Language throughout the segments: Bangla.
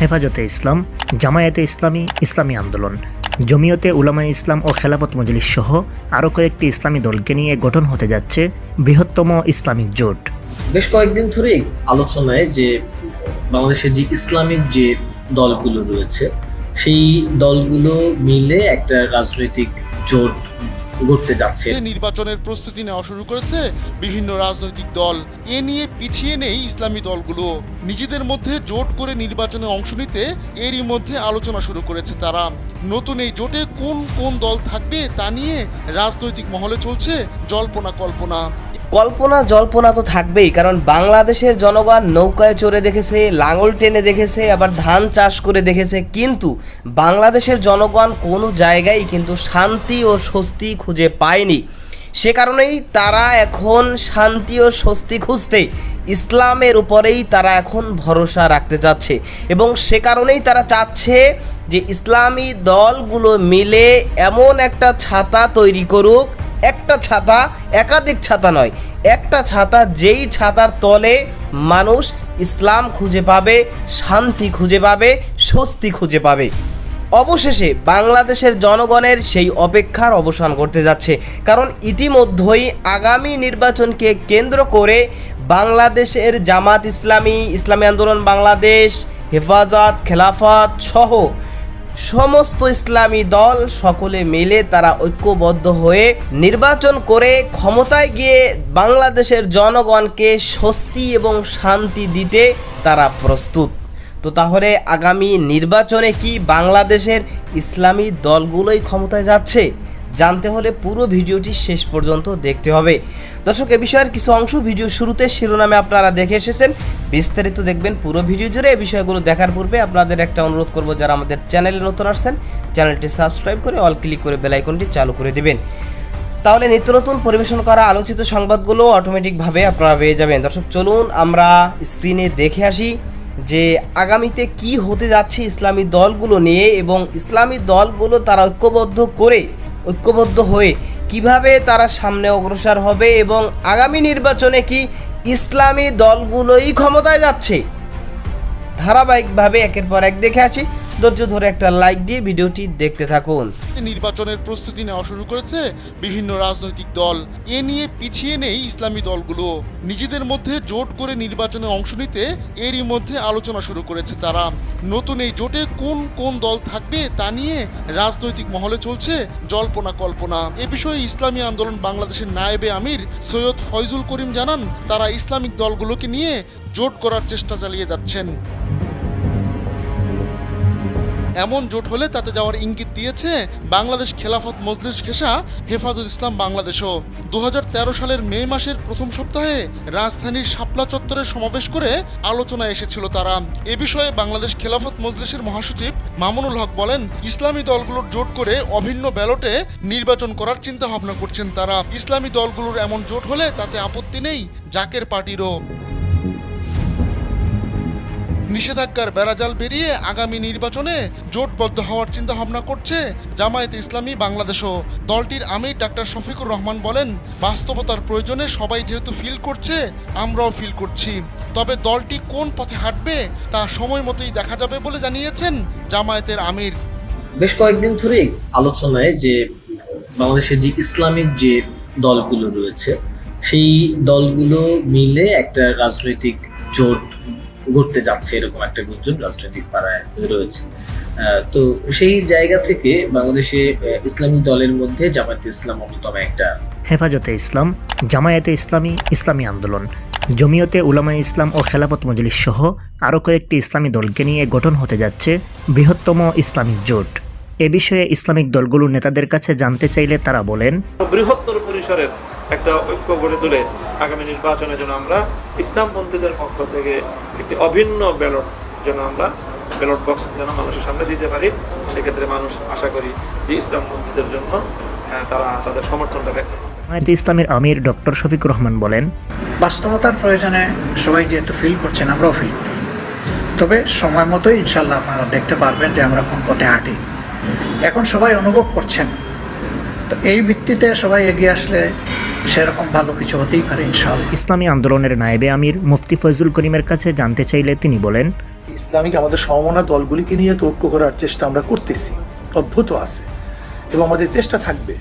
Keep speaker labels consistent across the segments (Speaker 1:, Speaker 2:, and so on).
Speaker 1: হেফাজতে ইসলাম, জামায়াতে ইসলামী ইসলামী আন্দোলন। জমিয়তে উলামায়ে ইসলাম ও খেলাফত মজলিস সহ আরও কয়েকটি ইসলামী দলকে নিয়ে গঠন হতে যাচ্ছে বৃহত্তম ইসলামিক জোট।
Speaker 2: বেশ কয়েকদিন ধরেই আলোচনায় যে বাংলাদেশের যে ইসলামিক যে দলগুলো রয়েছে, সেই দলগুলো মিলে একটা রাজনৈতিক জোট গড়তে যাচ্ছে।
Speaker 3: নির্বাচনের প্রস্তুতি নেওয়া শুরু করেছে, বিভিন্ন রাজনৈতিক দল এ নিয়ে পিছিয়ে নেই ইসলামী দলগুলো। নিজেদের মধ্যে জোট করে নির্বাচনে অংশ নিতে এরই মধ্যে আলোচনা শুরু করেছে তারা। নতুন এই জোটে কোন কোন দল থাকবে তা নিয়ে রাজনৈতিক মহলে চলছে জল্পনা কল্পনা।
Speaker 4: কল্পনা জল্পনা তো থাকবেই, কারণ বাংলাদেশের জনগণ নৌকায় চড়ে দেখেছে, লাঙল টেনে দেখেছে, আবার ধান চাষ করে দেখেছে, কিন্তু বাংলাদেশের জনগণ কোনো জায়গায় কিন্তু শান্তি ও স্বস্তি খুঁজে পায়নি। সে কারণেই তারা এখন শান্তি ও স্বস্তি খুঁজতে ইসলামের উপরেই তারা এখন ভরসা রাখতে চাচ্ছে এবং সে কারণেই তারা চাচ্ছে যে ইসলামী দলগুলো মিলে এমন একটা ছাতা তৈরি করুক একটা ছাতা একাধিক ছাতা নয়, একটা ছাতা যেই ছাতার তলে মানুষ ইসলাম খুঁজে পাবে, শান্তি খুঁজে পাবে, স্বস্তি খুঁজে পাবে। অবশেষে বাংলাদেশের জনগণের সেই অপেক্ষার অবসান করতে যাচ্ছে। কারণ ইতিমধ্যেই আগামী নির্বাচনকে কেন্দ্র করে বাংলাদেশের জামাত ইসলামী ইসলামী আন্দোলন, বাংলাদেশ, হেফাজত, খেলাফত সহ সমস্ত ইসলামী দল সকলে মিলে তারা ঐক্যবদ্ধ হয়ে নির্বাচন করে ক্ষমতায় গিয়ে বাংলাদেশের জনগণকে স্বস্তি এবং শান্তি দিতে তারা প্রস্তুত। তো তাহলে আগামী নির্বাচনে কি বাংলাদেশের ইসলামী দলগুলোই ক্ষমতায় যাচ্ছে? জানতে হলে পুরো ভিডিওটি শেষ পর্যন্ত দেখতে হবে। দর্শক, এ বিষয়ের কিছু অংশ ভিডিও শুরুতে শিরোনামে আপনারা দেখে এসেছেন। বিস্তারিত দেখবেন পুরো ভিডিও জুড়ে। এই বিষয়গুলো দেখার পূর্বে আপনাদের একটা অনুরোধ করব, যারা আমাদের চ্যানেলে নতুন আসছেন, চ্যানেলটি সাবস্ক্রাইব করে অল ক্লিক করে বেল আইকনটি চালু করে দিবেন। তাহলে নিত্য নতুন পরিবেশন করা আলোচিত সংবাদগুলো অটোমেটিকভাবে আপনারা পেয়ে যাবেন। দর্শক, চলুন আমরা স্ক্রিনে দেখে আসি যে আগামীতে কি হতে যাচ্ছে ইসলামী দলগুলো নিয়ে এবং ইসলামী দলগুলো তারা ঐক্যবদ্ধ করে, ঐক্যবদ্ধ হয়ে কীভাবে তারা সামনে অগ্রসর হবে এবং আগামী নির্বাচনে কি ইসলামী দলগুলোই ক্ষমতায় যাচ্ছে। ধারাবাহিকভাবে একের পর এক দেখে আছি ধৈর্য ধরে একটা লাইক দিয়ে ভিডিওটি দেখতে থাকুন।
Speaker 3: নির্বাচনের প্রস্তুতি নেওয়া শুরু করেছে বিভিন্ন রাজনৈতিক দল। এ নিয়ে পিছিয়ে নেই ইসলামী দলগুলো। নিজেদের মধ্যে জোট করে নির্বাচনে অংশ নিতে এরই মধ্যে আলোচনা শুরু করেছে তারা। নতুন এই জোটে কোন কোন দল থাকবে তা নিয়ে রাজনৈতিক মহলে চলছে জল্পনা কল্পনা। এ বিষয়ে ইসলামী আন্দোলন বাংলাদেশের নায়েবে আমির সৈয়দ ফয়জুল করিম জানান, তারা ইসলামিক দলগুলোকে নিয়ে জোট করার চেষ্টা চালিয়ে যাচ্ছেন। এমন জোট হলে তাতে যাওয়ার ইঙ্গিত দিয়েছে বাংলাদেশ খেলাফত মজলিস খেসা হেফাজত ইসলাম বাংলাদেশও। দু হাজার তেরো সালের মে মাসের প্রথম সপ্তাহে রাজধানীর শাপলা চত্বরে সমাবেশ করে আলোচনায় এসেছিল তারা। এ বিষয়ে বাংলাদেশ খেলাফত মজলিসের মহাসচিব মামুনুল হক বলেন, ইসলামী দলগুলোর জোট করে অভিন্ন ব্যালটে নির্বাচন করার চিন্তা ভাবনা করছেন তারা। ইসলামী দলগুলোর এমন জোট হলে তাতে আপত্তি নেই জাকের পার্টিরও। নিষেধাজ্ঞার বেড়াজাল বেরিয়ে আগামী নির্বাচনে জোটবদ্ধ হওয়ার চিন্তা ভাবনা করছে জামায়াতে ইসলামী বাংলাদেশও। দলটির আমির ডাক্তার শফিকুর রহমান বলেন, বাস্তবতার প্রয়োজনে সবাই যেহেতু ফিল করছে, আমরাও ফিল করছি। তবে দলটি কোন পথে হাঁটবে, তা সময় মতোই দেখা যাবে বলে জানিয়েছেন জামায়াতের আমির।
Speaker 2: বেশ কয়েকদিন ধরেই আলোচনায় যে বাংলাদেশের যে ইসলামিক যে দলগুলো রয়েছে, সেই দলগুলো মিলে একটা রাজনৈতিক জোট গড়তে যাচ্ছে এরকম একটা গুঞ্জন রাজনৈতিক পাড়ায় রয়েছে। তো সেই জায়গা থেকে বাংলাদেশে আহ, ইসলামিক দলের মধ্যে জামায়াত ইসলাম অন্যতম একটা
Speaker 1: হেফাজতে ইসলাম জামায়াতে ইসলামী ইসলামী আন্দোলন। জমিয়তে উলামায়ে ইসলাম ও খেলাফত মজলিস সহ আরও কয়েকটি ইসলামী দলকে নিয়ে গঠন হতে যাচ্ছে বৃহত্তম ইসলামিক জোট। এ বিষয়ে ইসলামিক দলগুলোর নেতাদের কাছে জানতে চাইলে তারা বলেন
Speaker 5: বৃহত্তর পরিসরের একটা ঐক্য গড়ে তুলে আগামী নির্বাচনে যেন আমরা ইসলামপন্থীদের পক্ষ থেকে একটি অভিন্ন ব্যালট যেন আমরা ব্যালট বক্স যেন মানুষের সামনে দিতে পারি সেক্ষেত্রে মানুষ আশা করি যে ইসলামপন্থীদের জন্য তারা তাদের সমর্থনটা ব্যক্ত
Speaker 1: জামায়াতে ইসলামের আমির ডক্টর শফিকুর রহমান বলেন
Speaker 6: বাস্তবতার প্রয়োজনে সবাই যেহেতু ফিল করছেন আমরাও ফিল করি। তবে সময় মতোই ইনশাল্লাহ আপনারা দেখতে পারবেন যে আমরা কোন পথে হাঁটি। এখন সবাই অনুভব করছেন। তো এই ভিত্তিতে সবাই এগিয়ে আসলে সেরকম ভালো কিছু হতেই পারে ইনশাল্লাহ
Speaker 1: ইসলামী আন্দোলনের নায়েবে আমির মুফতি ফজলুল করিমের কাছে জানতে চাইলে তিনি বলেন
Speaker 7: ইসলামিক আমাদের সমমনা দলগুলিকে নিয়ে তো ঐক্য করার চেষ্টা আমরা করতেছি অভ্যুত আছে। এবং আমাদের চেষ্টা থাকবে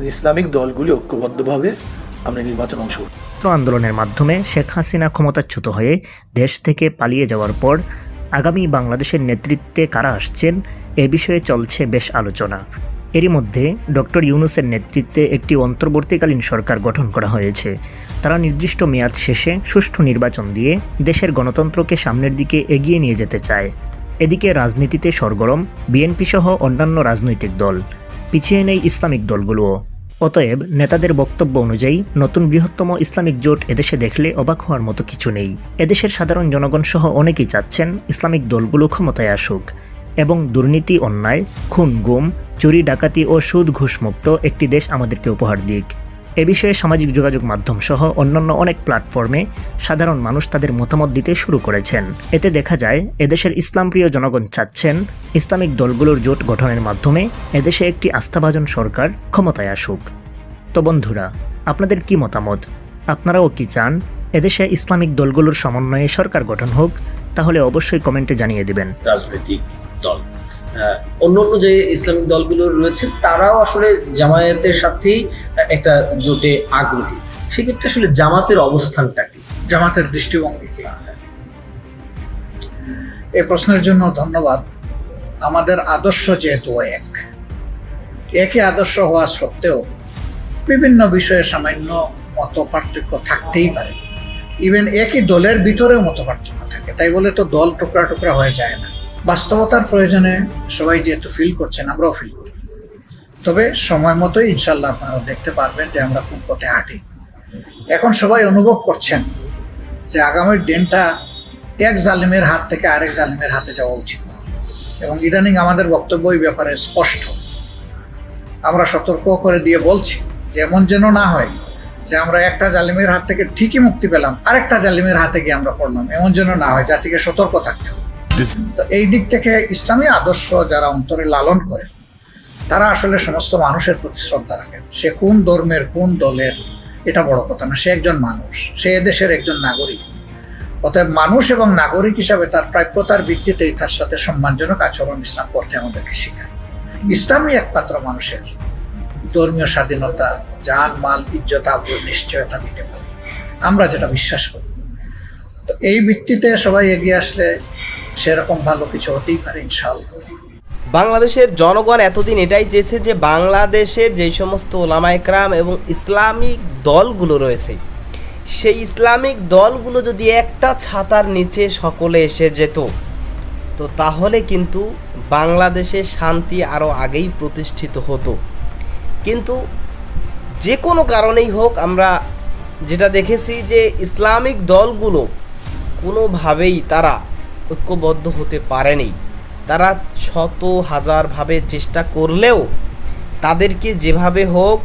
Speaker 7: ইসলামিক দলগুলি ঐক্যবদ্ধভাবে আমরা নির্বাচন অংশ
Speaker 1: আন্দোলনের মাধ্যমে শেখ হাসিনা ক্ষমতাচ্যুত হয়ে দেশ থেকে পালিয়ে যাওয়ার পর আগামী বাংলাদেশের নেতৃত্বে কারা আসছেন এ বিষয়ে চলছে বেশ আলোচনা। এরই মধ্যে ডক্টর ইউনুসের নেতৃত্বে একটি অন্তর্বর্তীকালীন সরকার গঠন করা হয়েছে। তারা নির্দিষ্ট মেয়াদ শেষে সুষ্ঠু নির্বাচন দিয়ে দেশের গণতন্ত্রকে সামনের দিকে এগিয়ে নিয়ে যেতে চায়। এদিকে রাজনীতিতে সরগরম, বিএনপি সহ অন্যান্য রাজনৈতিক দল। পিছিয়ে নেই ইসলামিক দলগুলোও। অতএব নেতাদের বক্তব্য অনুযায়ী নতুন বৃহত্তম ইসলামিক জোট এদেশে দেখলে অবাক হওয়ার মতো কিছু নেই। এদেশের সাধারণ জনগণ সহ অনেকেই চাচ্ছেন ইসলামিক দলগুলো ক্ষমতায় আসুক। এবং দুর্নীতি, অন্যায়, খুন, গুম, চুরি, ডাকাতি ও সুদ ঘুষমুক্ত একটি দেশ আমাদেরকে উপহার দিক। এ বিষয়ে সামাজিক যোগাযোগ মাধ্যম সহ অন্যান্য অনেক প্ল্যাটফর্মে সাধারণ মানুষ তাদের মতামত দিতে শুরু করেছেন। এতে দেখা যায়, এদেশের ইসলামপ্রিয় জনগণ চাচ্ছেন ইসলামিক দলগুলোর জোট গঠনের মাধ্যমে এদেশে একটি আস্থাভাজন সরকার ক্ষমতায় আসুক। তো বন্ধুরা, আপনাদের কি মতামত? আপনারাও কি চান এদেশে ইসলামিক দলগুলোর সমন্বয়ে সরকার গঠন হোক? তাহলে অবশ্যই কমেন্টে জানিয়ে দেবেন।
Speaker 2: রাজনৈতিক দল। অন্য অন্য যে ইসলামিক দলগুলো রয়েছে, তারাও আসলে জামায়াতের সাথেই একটা জোটে আগ্রহী। সেক্ষেত্রে আসলে জামাতের অবস্থানটা কি?
Speaker 6: জামাতের দৃষ্টিভঙ্গি কি? এই প্রশ্নের জন্য ধন্যবাদ। আমাদের আদর্শ যেহেতু এক, একই আদর্শ হওয়া সত্ত্বেও বিভিন্ন বিষয়ে সামান্য মত পার্থক্য থাকতেই পারে। ইভেন একই দলের ভিতরেও মত পার্থক্য থাকে। তাই বলে তো দল টুকরা টুকরা হয়ে যায় না। বাস্তবতার প্রয়োজনে সবাই যেহেতু ফিল করছেন, আমরাও ফিল করি। তবে সময় মতোই ইনশাল্লাহ আপনারা দেখতে পারবেন যে আমরা কোন পথে হাঁটি। এখন সবাই অনুভব করছেন যে আগামীর দিনটা এক জালিমের হাত থেকে আরেক জালিমের হাতে যাওয়া উচিত না। এবং ইদানিং আমাদের বক্তব্য ব্যাপারে স্পষ্ট। আমরা সতর্ক করে দিয়ে বলছি যে এমন যেন না হয় যে আমরা একটা জালিমের হাত থেকে ঠিকই মুক্তি পেলাম, আরেকটা জালিমের হাতে গিয়ে আমরা পড়লাম। এমন যেন না হয়, জাতিকে সতর্ক থাকতে হবে। এই দিক থেকে ইসলামী আদর্শ যারা অন্তরে লালন করে, তারা আসলে সমস্ত মানুষের প্রতি শ্রদ্ধা রাখেন। সে কোন ধর্মের, কোন দলের, এটা বড় কথা না। সে একজন মানুষ, সে দেশের একজন নাগরিক। অতএব মানুষ এবং নাগরিক হিসাবে তার প্রাপ্যতার ভিত্তিতেই তার সাথে সম্মানজনক আচরণ ইসলাম করতে আমাদেরকে শেখায়। ইসলামই একমাত্র মানুষের ধর্মীয় স্বাধীনতা, যান, মাল, ইজ্জত আবরুর নিশ্চয়তা দিতে পারে। আমরা যেটা বিশ্বাস করি। তো এই ভিত্তিতে সবাই এগিয়ে আসলে সেরকম ভালো কিছু হতেই পারে, ইনশাআল্লাহ।
Speaker 4: বাংলাদেশের জনগণ এতদিন এটাই চেয়েছে যে বাংলাদেশের যেই সমস্ত ওলামাইকরাম এবং ইসলামিক দলগুলো রয়েছে, সেই ইসলামিক দলগুলো যদি একটা ছাতার নিচে সকলে এসে যেত, তো তাহলে কিন্তু বাংলাদেশে শান্তি আরও আগেই প্রতিষ্ঠিত হতো। কিন্তু যে কোনো কারণেই হোক আমরা যেটা দেখেছি যে ইসলামিক দলগুলো কোনোভাবেই তারা ঐক্যবদ্ধ হতে পারেনি। তারা শত হাজারভাবে চেষ্টা করলেও তাদেরকে যেভাবে হোক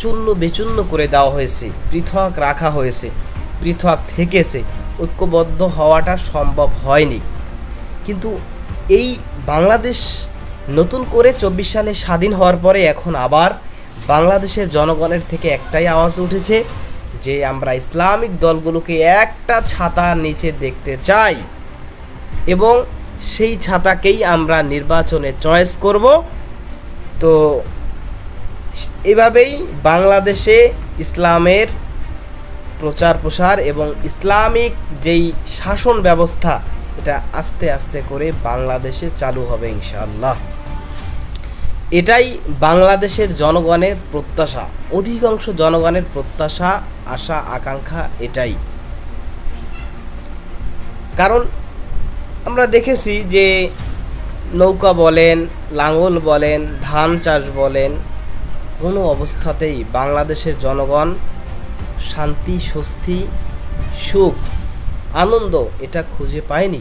Speaker 4: চূর্ণ বিচূর্ণ করে দেওয়া হয়েছে, পৃথক রাখা হয়েছে, পৃথক থেকেছে, ঐক্যবদ্ধ হওয়াটা সম্ভব হয়নি। কিন্তু এই বাংলাদেশ নতুন করে চব্বিশ সালে স্বাধীন হওয়ার পরে এখন আবার বাংলাদেশের জনগণের থেকে একটাই আওয়াজ উঠেছে যে আমরা ইসলামিক দলগুলোকে একটা ছাতার নিচে দেখতে চাই। এবং সেই ছাতাকেই আমরা নির্বাচনে চয়েস করব। তো এভাবেই বাংলাদেশে ইসলামের প্রচার প্রসার এবং ইসলামিক যেই শাসন ব্যবস্থা, এটা আস্তে আস্তে করে বাংলাদেশে চালু হবে ইনশাআল্লাহ। এটাই বাংলাদেশের জনগণের প্রত্যাশা, অধিকাংশ জনগণের প্রত্যাশা, আশা, আকাঙ্ক্ষা এটাই। কারণ আমরা দেখেছি যে নৌকা বলেন, লাঙল বলেন, ধান চাষ বলেন, কোনো অবস্থাতেই বাংলাদেশের জনগণ শান্তি, স্বস্তি, সুখ, আনন্দ এটা খুঁজে পায়নি।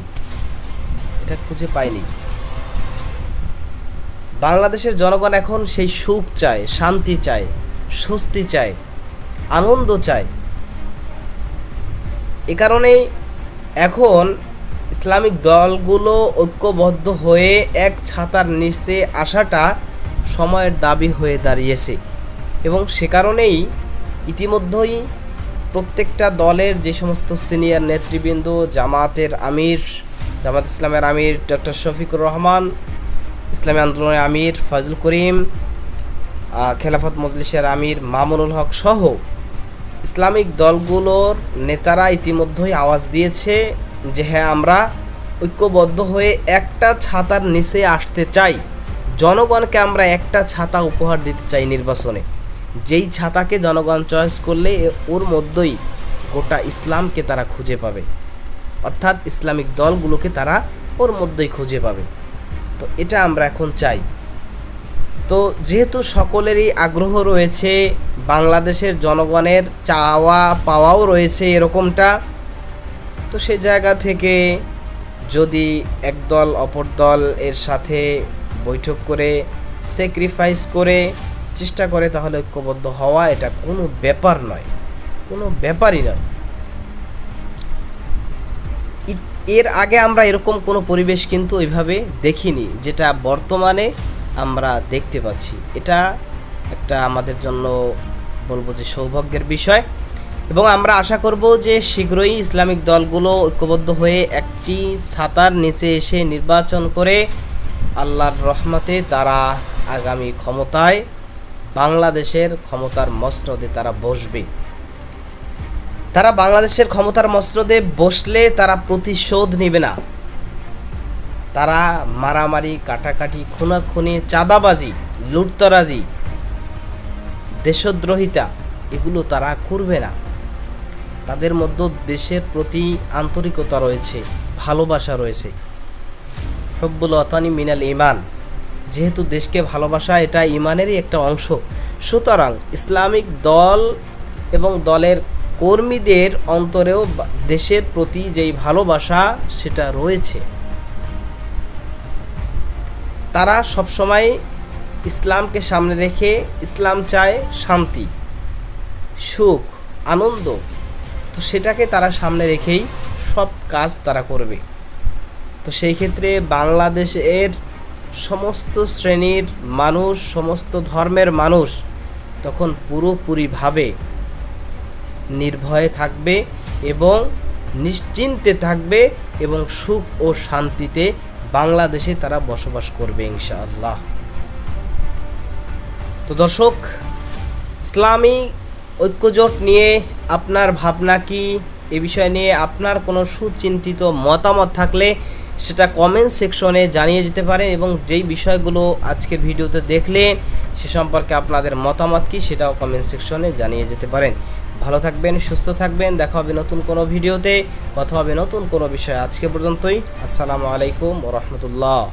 Speaker 4: এটা খুঁজে পায়নি। বাংলাদেশের জনগণ এখন সেই সুখ চায়, শান্তি চায়, স্বস্তি চায়, আনন্দ চায়। এ কারণেই এখন ইসলামিক দলগুলো ঐক্যবদ্ধ হয়ে এক ছাতার নিচে আসাটা সময়ের দাবি হয়ে দাঁড়িয়েছে। এবং সে কারণেই ইতিমধ্যেই প্রত্যেকটা দলের যে সমস্ত সিনিয়র নেতৃবৃন্দ, জামাতের আমির, জামাত ইসলামের আমির, ডক্টর শফিকুর রহমান, ইসলামী আন্দোলনের আমির ফজল করিম খেলাফত মজলিসের আমির মামুনুল হক সহ ইসলামিক দলগুলোর নেতারা ইতিমধ্যেই আওয়াজ দিয়েছে যে হ্যাঁ আমরা ঐক্যবদ্ধ হয়ে একটা ছাতার নিচে আসতে চাই। জনগণকে আমরা একটা ছাতা উপহার দিতে চাই নির্বাচনে। যেই ছাতাকে জনগণ চয়েস করলে ওর মধ্যেই গোটা ইসলামকে তারা খুঁজে পাবে। অর্থাৎ ইসলামিক দলগুলোকে তারা ওর মধ্যেই খুঁজে পাবে। তো এটা আমরা এখন চাই। তো যেহেতু সকলেরই আগ্রহ রয়েছে, বাংলাদেশের জনগণের চাওয়া পাওয়াও রয়েছে এরকমটা তো সে জায়গা থেকে যদি একদল অপর দল এর সাথে বৈঠক করে স্যাক্রিফাইস করে, চেষ্টা করে, তাহলে ঐক্যবদ্ধ হওয়া এটা কোনো ব্যাপার নয়। কোনো ব্যাপারই নয়। এর আগে আমরা এরকম কোনো পরিবেশ কিন্তু ওইভাবে দেখিনি, যেটা বর্তমানে আমরা দেখতে পাচ্ছি। এটা একটা আমাদের জন্য বলব যে সৌভাগ্যের বিষয়। এবং আমরা আশা করব যে শীঘ্রই ইসলামিক দলগুলো ঐক্যবদ্ধ হয়ে একটি ছাতার নিচে এসে নির্বাচন করে আল্লাহর রহমতে তারা আগামী ক্ষমতায় বাংলাদেশের ক্ষমতার মসনদে তারা বসবে। তারা বাংলাদেশের ক্ষমতার মসনদে বসলে তারা প্রতিশোধ নেবে না। তারা মারামারি, কাটাকাটি, খুনাখুনি, চাঁদাবাজি, লুটতরাজি, দেশদ্রোহিতা, এগুলো তারা করবে না। তাদের মধ্যে দেশের প্রতি আন্তরিকতা রয়েছে, ভালোবাসা রয়েছে। হব্বুল অতানি মিনাল ইমান যেহেতু দেশকে ভালোবাসা এটা ইমানেরই একটা অংশ, সুতরাং ইসলামিক দল এবং দলের কর্মীদের অন্তরেও দেশের প্রতি যেই ভালোবাসা সেটা রয়েছে। তারা সবসময় ইসলামকে সামনে রেখে ইসলাম চায় শান্তি, সুখ, আনন্দ তো সেটাকে তারা সামনে রেখেই সব কাজ তারা করবে। তো সেই ক্ষেত্রে বাংলাদেশের সমস্ত শ্রেণির মানুষ, সমস্ত ধর্মের মানুষ তখন পুরোপুরিভাবে নির্ভয়ে থাকবে এবং নিশ্চিন্তে থাকবে এবং সুখ ও শান্তিতে বাংলাদেশে তারা বসবাস করবে ইনশাআল্লাহ। তো দর্শক, ইসলামী ঐক্যজোট নিয়ে আপনার ভাবনা কি? এ বিষয় নিয়ে আপনার কোনো সুচিন্তিত মতামত থাকলে সেটা কমেন্ট সেকশনে জানিয়ে যেতে পারেন এবং যেই বিষয়গুলো আজকের ভিডিওতে দেখলে সে সম্পর্কে আপনাদের মতামত কি সেটাও কমেন্ট সেকশনে জানিয়ে যেতে পারেন। ভালো থাকবেন, সুস্থ থাকবেন, দেখা হবে নতুন কোনো ভিডিওতে, কথা হবে নতুন কোনো বিষয়। আজকে পর্যন্তই, আসসালামু আলাইকুম রহমতুল্লাহ।